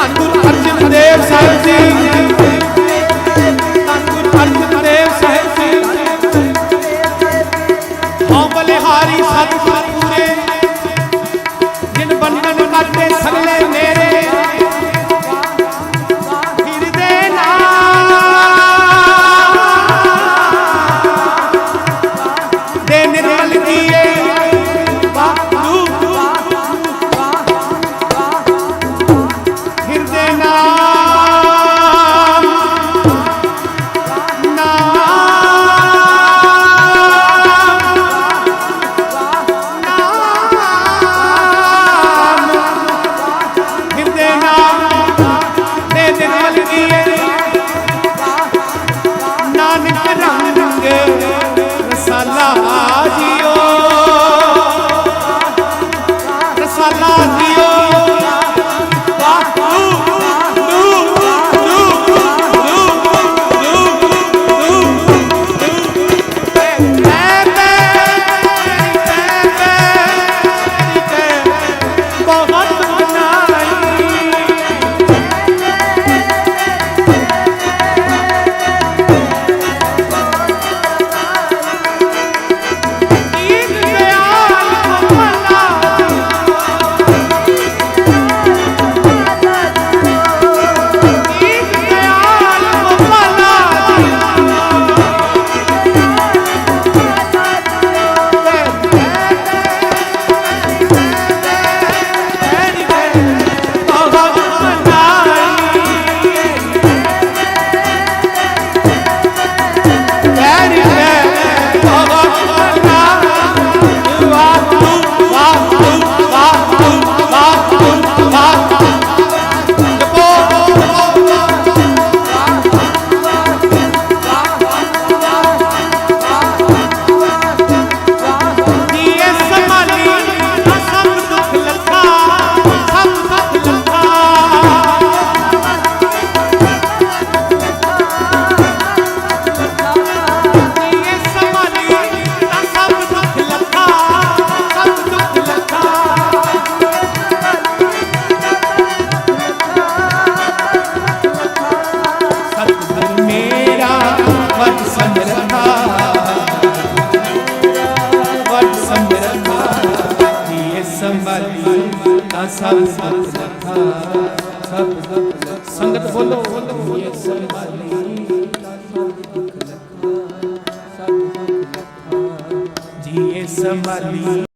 ਧੰਨ ਗੁਰੂ ਅਰਜਨ ਦੇਵ ਸਾਹਿਬ ਜੀ। ਧੰਨ ਗੁਰੂ ਅਰਜਨ ਦੇਵ ਸਾਹਿਬ ਜੀ। ਹਉ ਬਲਿਹਾਰੀ ਸਤਿਗੁਰ ਪੂਰੇ। ਜਿਨ ਬੰਦਨ ਕਰਤੇ ਸਗਲੇ ਸੰਭਾਲੀ ਤਾਂ ਸਭ ਦੁੱਖ ਸਭ ਸੰਗਤ ਬੋਲੋ ਜੀਏ ਸੰਭਾਲੀ ਤਾਂ ਸਭ ਸੰਭਾਲੀ